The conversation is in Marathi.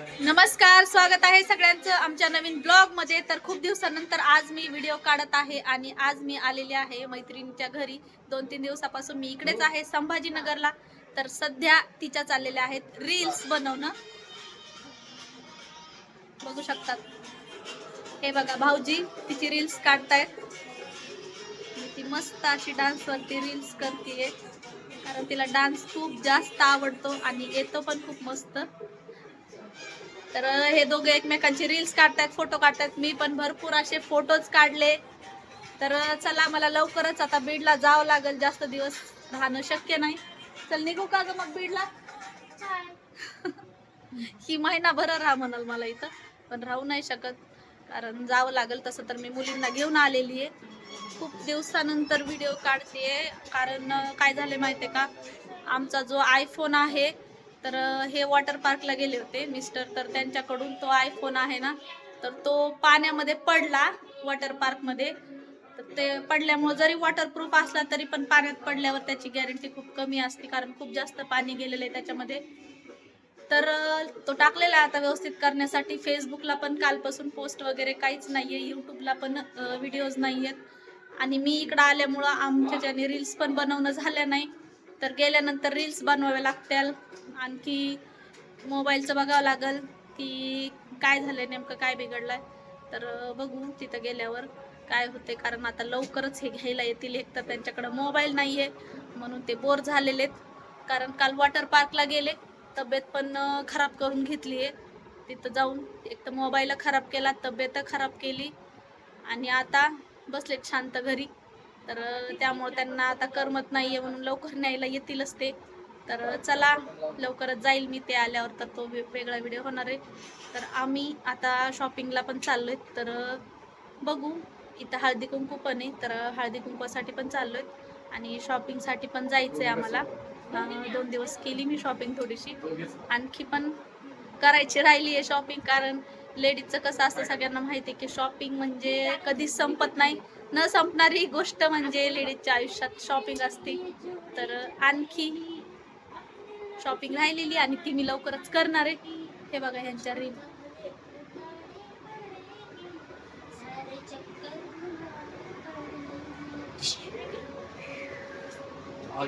नमस्कार स्वागत आहे सगळ्यांचं आमच्या नवीन ब्लॉगमध्ये तर खूप दिवसानंतर आज मी व्हिडिओ काढत आहे आणि आज मी आलेले आहे मैत्रिणीच्या घरी. दोन तीन दिवसापासून मी इकडेच आहे संभाजीनगरला. तर सध्या तिच्या चाललेल्या आहेत रील्स बनवणं. बघू शकतात. हे बघा भाऊजी तिची रील्स काढतायत. ती मस्त अशी डान्स वरती रील्स करते कारण तिला डान्स खूप जास्त आवडतो आणि येतो पण खूप मस्त. तर हे दोघे एकमेकांची रील्स काढतायत फोटो काढतायत. मी पण भरपूर असे फोटोज काढले. तर चला मला लवकरच आता बीडला जावं लागेल. जास्त दिवस राहणं शक्य नाही. चल निघू का ग मग बीडला? ही महिनाभर राहा म्हणाल मला इथं. पण राहू नाही शकत. कारण जावं लागेल तसं तर मी मुलींना घेऊन आलेली आहे. खूप दिवसानंतर व्हिडिओ काढते कारण काय झाले माहिती आहे का? आमचा जो आयफोन आहे तर हे वॉटर पार्कला गेले होते मिस्टर. तर त्यांच्याकडून तो आयफोन आहे ना तर तो पाण्यामध्ये पडला वॉटर पार्कमध्ये. तर ते पडल्यामुळे जरी वॉटरप्रूफ असला तरी पण पाण्यात पडल्यावर त्याची गॅरंटी खूप कमी असते कारण खूप जास्त पाणी गेलेलं आहे त्याच्यामध्ये. तर तो टाकलेला आता व्यवस्थित करण्यासाठी. फेसबुकला पण कालपासून पोस्ट वगैरे काहीच नाही आहे यूट्यूबला पण व्हिडिओज नाही आहेत आणि मी इकडं आल्यामुळं आमच्या ज्याने रील्स पण बनवणं झाल्या नाही. तर गेल्यानंतर रील्स बनवाव्या लागतील. आणखी मोबाईलचं बघावं लागेल की काय झालंय नेमकं काय बिघडलंय. तर बघू तिथं गेल्यावर काय होते कारण आता लवकरच हे घ्यायला येतील. एक तर त्यांच्याकडं मोबाईल नाही आहे म्हणून ते बोर झालेले आहेत. कारण काल वॉटर पार्कला गेले. तब्येत पण खराब करून घेतली आहे. तिथं जाऊन एक तर मोबाईल खराब केला तब्येत खराब केली. आणि आता बसलेत शांत घरी. तर त्यामुळे त्यांना आता करमत नाही आहे म्हणून लवकर न्यायला येतीलच ते. तर चला लवकरच जाईल मी ते आल्यावर तर तो वेगळा व्हिडिओ होणार आहे. तर आम्ही आता शॉपिंगला पण चाललो आहेत तर बघू. इथं हळदी कुंकू पण आहे. तर हळदी कुंकूसाठी पण चाललोय. आणि शॉपिंगसाठी पण जायचं आहे आम्हाला दोन दिवस केली मी शॉपिंग थोडीशी. आणखी पण करायची राहिली आहे शॉपिंग कारण लेडीजचं कसं असतं सगळ्यांना माहिती आहे की शॉपिंग म्हणजे कधीच संपत नाही. न संपणारी गोष्ट म्हणजे लेडीजच्या आयुष्यात शॉपिंग असते. तर आणखी शॉपिंग राहिलेली आणि ती मी लवकरच करणार आहे. हे बघा ह्यांच्या रील